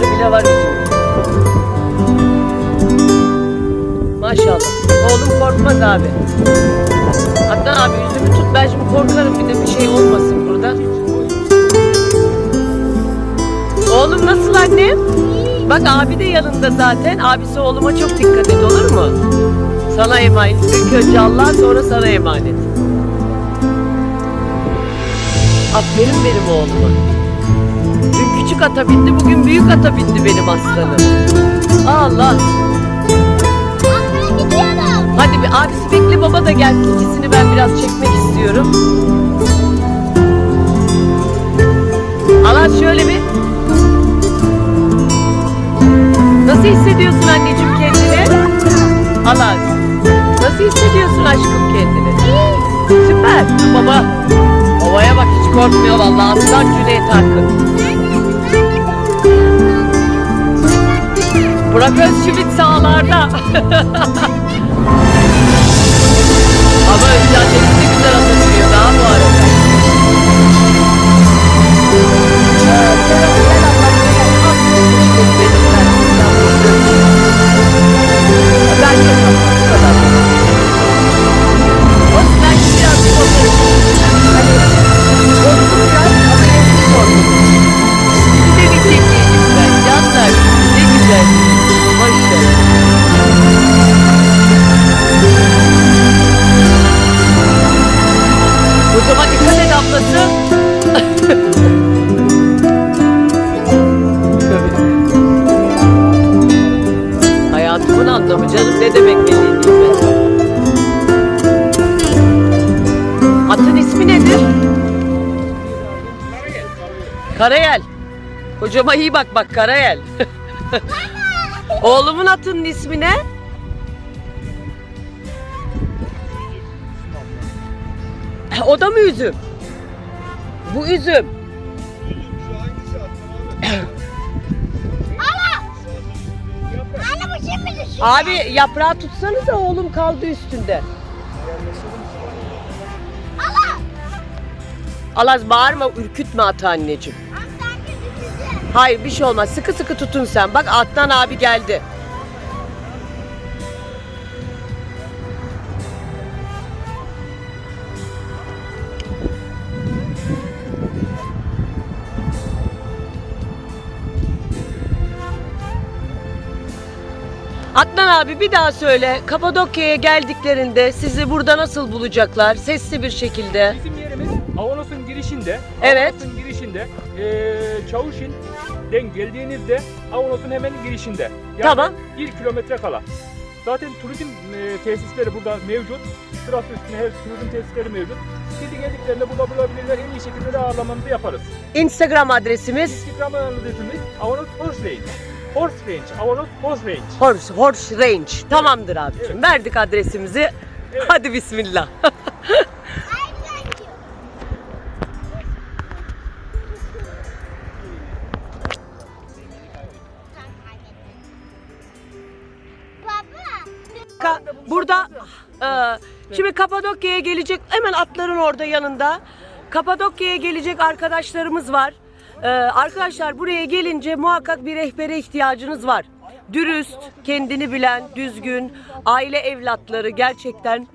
Yavruları bile var üzümün. Maşallah. Oğlum korkmaz abi. Hatta abi yüzümü tut ben şimdi korkarım bir de bir şey olmasın burada. Oğlum nasıl annem? Bak abi de yanında zaten. Abisi oğluma çok dikkat et olur mu? Sana emanet. İlk önce Allah'a sonra sana emanet. Aferin benim oğluma. Küçük ata bindi, bugün büyük ata bindi benim aslanım. Allah. Hadi bir abisi bekle baba da gelsin. İkisini ben biraz çekmek istiyorum. Alas şöyle bir. Nasıl hissediyorsun anneciğim kendini? Alas. Nasıl hissediyorsun aşkım kendini? Süper. Baba. Babaya bak hiç korkmuyor vallahi. Aslan Cüneyt Arkın. Burak Özçivit sağlarda. Ama Özcan Karayel. Hocama iyi bak bak Karayel. Oğlumun atının ismi ne? O da mı üzüm? Bu üzüm. Abi yaprağı tutsanıza oğlum kaldı üstünde. Allah. Alaz bağırma ürkütme atı anneciğim. Hayır bir şey olmaz sıkı sıkı tutun sen. Bak Atlan abi geldi. Adnan abi bir daha söyle. Kapadokya'ya geldiklerinde sizi burada nasıl bulacaklar? Sesli bir şekilde. Bizim yerimiz Avanos'un girişinde. Evet. Avanos'un girişinde. eee Çavuşin'den geldiğinizde Avanos'un hemen girişinde. Yani Tamam. Bir kilometre kala. Zaten turizm eee, tesisleri burada mevcut. Sırası üstüne her turizm tesisleri mevcut. Sizi geldiklerinde burada bulabilirler. En iyi şekilde de ağırlamanızı yaparız. Instagram adresimiz Instagram adresimiz Avanos Horse Range. Horse Range. Avanos Horse Range. Horse, Horse Range. Tamamdır abicim. Evet. Verdik adresimizi. Hadi bismillah. Burada e, şimdi Kapadokya'ya gelecek hemen atların orada yanında. Kapadokya'ya gelecek arkadaşlarımız var. E, arkadaşlar buraya gelince muhakkak bir rehbere ihtiyacınız var. Dürüst, kendini bilen, düzgün, aile evlatları gerçekten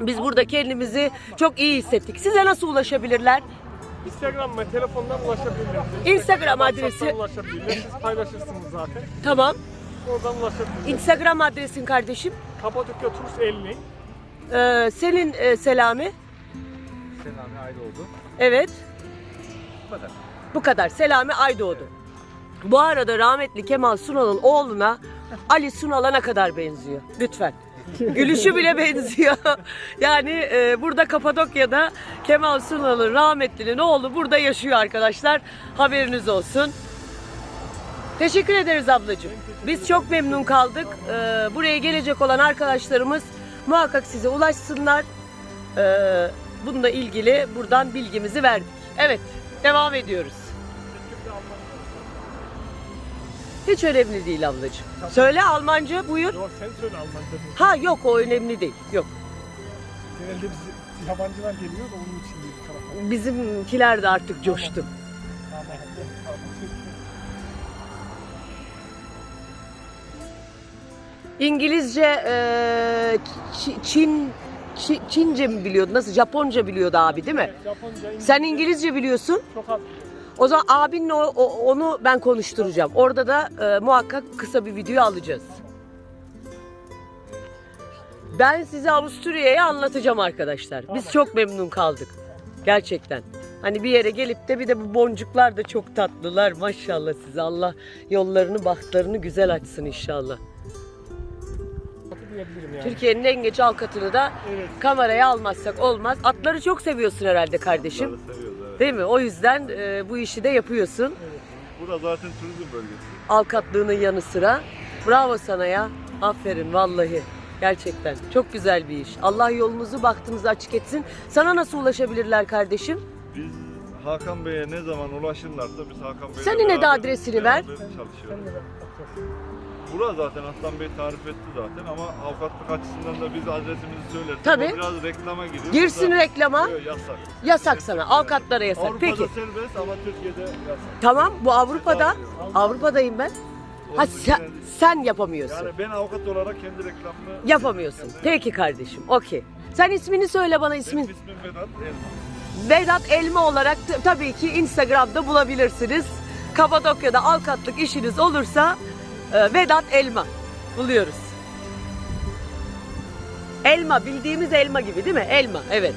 biz burada kendimizi çok iyi hissettik. Size nasıl ulaşabilirler? Instagram ve telefondan ulaşabilirler. Instagram adresi. Ulaşabilirler. Siz paylaşırsınız zaten. Tamam. Oradan ulaşabilirler. Instagram adresin kardeşim. Kapadokya Tours 50. E, senin e, Selami. Selami Aydoğdu. Evet. Bu kadar. Bu kadar. Selami Aydoğdu. Bu arada rahmetli Kemal Sunal'ın oğluna Ali Sunal'a ne kadar benziyor? Lütfen. Gülüşü bile benziyor. Yani e, burada Kapadokya'da Kemal Sunal'ın rahmetlinin oğlu burada yaşıyor arkadaşlar. Haberiniz olsun. Teşekkür ederiz ablacığım. Biz çok memnun kaldık. E, buraya gelecek olan arkadaşlarımız muhakkak size ulaşsınlar. E, bununla ilgili buradan bilgimizi verdik. Evet, devam ediyoruz. Hiç önemli değil ablacığım. Söyle Almanca buyur. Yok sen söyle Almanca. Ha yok o önemli değil. Yok. Genelde biz yabancılar geliyor da onun için değil. Bizimkiler de artık coştu. İngilizce, e, Çin, Çi- Çince mi biliyordu? Nasıl? Japonca biliyordu abi değil mi? Japonca, İngilizce Sen İngilizce biliyorsun. çok az. O zaman abinle o- o- onu ben konuşturacağım. Orada da e, muhakkak kısa bir video alacağız. Ben size Avusturya'yı anlatacağım arkadaşlar. Biz çok memnun kaldık. Gerçekten. Hani bir yere gelip de bir de bu boncuklar da çok tatlılar. Maşallah size. Allah yollarını, bahtlarını güzel açsın inşallah. Diyebilirim yani. Türkiye'nin en geç alkatını da Evet. kameraya almazsak olmaz. Atları çok seviyorsun herhalde kardeşim. Bunları seviyoruz evet. Değil mi? O yüzden e, bu işi de yapıyorsun. Burada zaten turizm bölgesi. alkatlığının yanı sıra. Bravo sana ya. Aferin vallahi. Gerçekten çok güzel bir iş. Allah yolumuzu baktığımızı açık etsin. Sana nasıl ulaşabilirler kardeşim? Biz Hakan Bey'e ne zaman ulaşırlarsa biz Hakan Bey'le Sen yine de beraber- adresini ver. beraber çalışıyoruz. Bura zaten Aslan Bey tarif etti zaten ama avukatlık açısından da biz adresimizi söylersek Tabii. o biraz reklama giriyor. Girsin Burada- reklama. Yok, yasak. Yasak sana. Avukatlara yasak. Avrupa'da Peki. serbest ama Türkiye'de yasak. Tamam bu Avrupa'da. Avrupa- Avrupa'dayım ben. Ha sen, için- sen yapamıyorsun. Yani ben avukat olarak kendi reklamımı... Yapamıyorsun. Kendi- Peki kardeşim. Okey. Sen ismini söyle bana Benim ismin. ismim Vedat Elma. Vedat Elma olarak tabii ki Instagram'da bulabilirsiniz. Kapadokya'da avukatlık işiniz olursa e, Vedat Elma buluyoruz. Elma bildiğimiz elma gibi değil mi? Elma evet.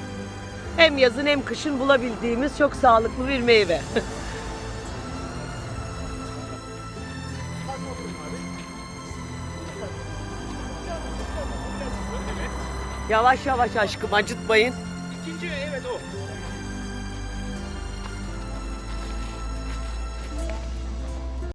Hem yazın hem kışın bulabildiğimiz çok sağlıklı bir meyve. yavaş yavaş aşkım acıtmayın. İkinci evet o.